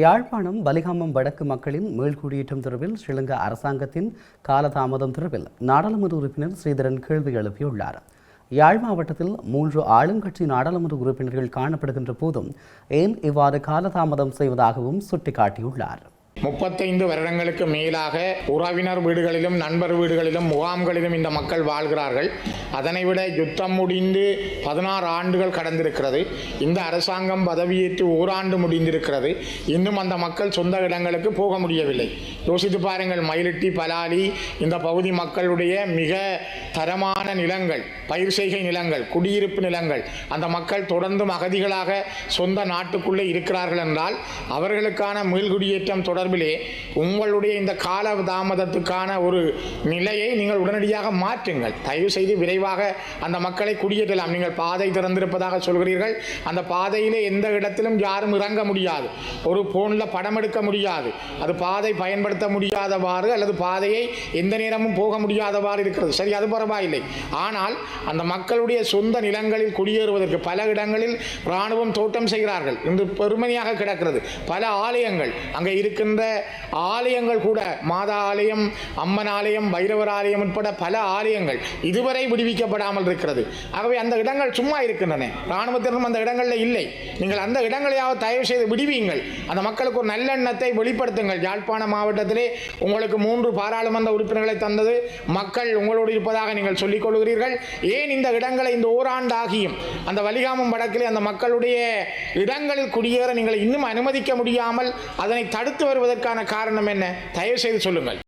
யாழ்ப்பாணம் பலிகாமம் வடக்கு மக்களின் மேல்குடியேற்றம் தொடர்பில் ஸ்ரீலங்கா அரசாங்கத்தின் காலதாமதம் தொடர்பில் நாடாளுமன்ற உறுப்பினர் ஸ்ரீதரன் கேள்வி எழுப்பியுள்ளார். யாழ் மாவட்டத்தில் மூன்று ஆளுங்கட்சி நாடாளுமன்ற உறுப்பினர்கள் காணப்படுகின்ற போதும் ஏன் இவ்வாறு காலதாமதம் செய்வதாகவும் சுட்டிக்காட்டியுள்ளார். முப்பத்தைந்து வருடங்களுக்கு மேலாக உறவினர் வீடுகளிலும் நண்பர் வீடுகளிலும் முகாம்களிலும் இந்த மக்கள் வாழ்கிறார்கள். அதனை விட யுத்தம் முடிந்து பதினாறு ஆண்டுகள் கடந்திருக்கிறது. இந்த அரசாங்கம் பதவியேற்று ஓராண்டு முடிந்திருக்கிறது. இன்னும் அந்த மக்கள் சொந்த இடங்களுக்கு போக முடியவில்லை. யோசித்து பாருங்கள் மயிலிட்டி பலாலி இந்த பகுதி மக்களுடைய மிக தரமான நிலங்கள் பயிர் செய்கை நிலங்கள் குடியிருப்பு நிலங்கள் அந்த மக்கள் தொடர்ந்தும் அகதிகளாக சொந்த நாட்டுக்குள்ளே இருக்கிறார்கள் என்றால் அவர்களுக்கான மீள்குடியேற்றம் தொடர்பிலே உங்களுடைய இந்த கால தாமதத்துக்கான ஒரு நிலையை நீங்கள் உடனடியாக மாற்றுங்கள். தயவு செய்து விரைவாக அந்த மக்களை குடியேற்றலாம். நீங்கள் பாதை திறந்திருப்பதாக சொல்கிறீர்கள். அந்த பாதையிலே எந்த இடத்திலும் யாரும் இறங்க முடியாது. ஒரு போனில் படம் எடுக்க முடியாது. அது பாதை பயன்படுத்த முடியாதவாறு அல்லது பாதையை எந்த நேரமும் போக முடியாதவாறு இருக்கிறது. சரி அது பரவாயில்லை. ஆனால் அந்த மக்களுடைய சொந்த நிலங்களில் குடியேறுவதற்கு பல இடங்களில் இராணுவம் தோட்டம் செய்கிறார்கள். இன்று பெருமனையாக கிடக்கிறது. பல ஆலயங்கள் அங்கே இருக்கின்ற ஆலயங்கள் கூட மாதா ஆலயம் அம்மன் ஆலயம் பைரவர் ஆலயம் உட்பட பல ஆலயங்கள் இதுவரை விடுவிக்கப்படாமல் இருக்கிறது. ஆகவே அந்த இடங்கள் சும்மா இருக்கின்றன. இராணுவத்தினரும் அந்த இடங்களில் இல்லை. நீங்கள் அந்த இடங்களையாவது தயவு செய்து விடுவீங்கள். அந்த மக்களுக்கு ஒரு நல்லெண்ணத்தை வெளிப்படுத்துங்கள். யாழ்ப்பாண மாவட்டத்தில் உங்களுக்கு மூன்று பாராளுமன்ற உறுப்பினர்களை தந்தது. மக்கள் உங்களோடு இருப்பதாக நீங்கள் சொல்லிக் கொள்கிறீர்கள். ஏன் இந்த இடங்களை இந்த ஓராண்டாகியும் அந்த வலிகாமம் வடக்கிலே அந்த மக்களுடைய இடங்களில் குடியேற நீங்கள் இன்னும் அனுமதிக்க முடியாமல் அதனை தடுத்து வருவதற்கான காரணம் என்ன? தயவு செய்து சொல்லுங்கள்.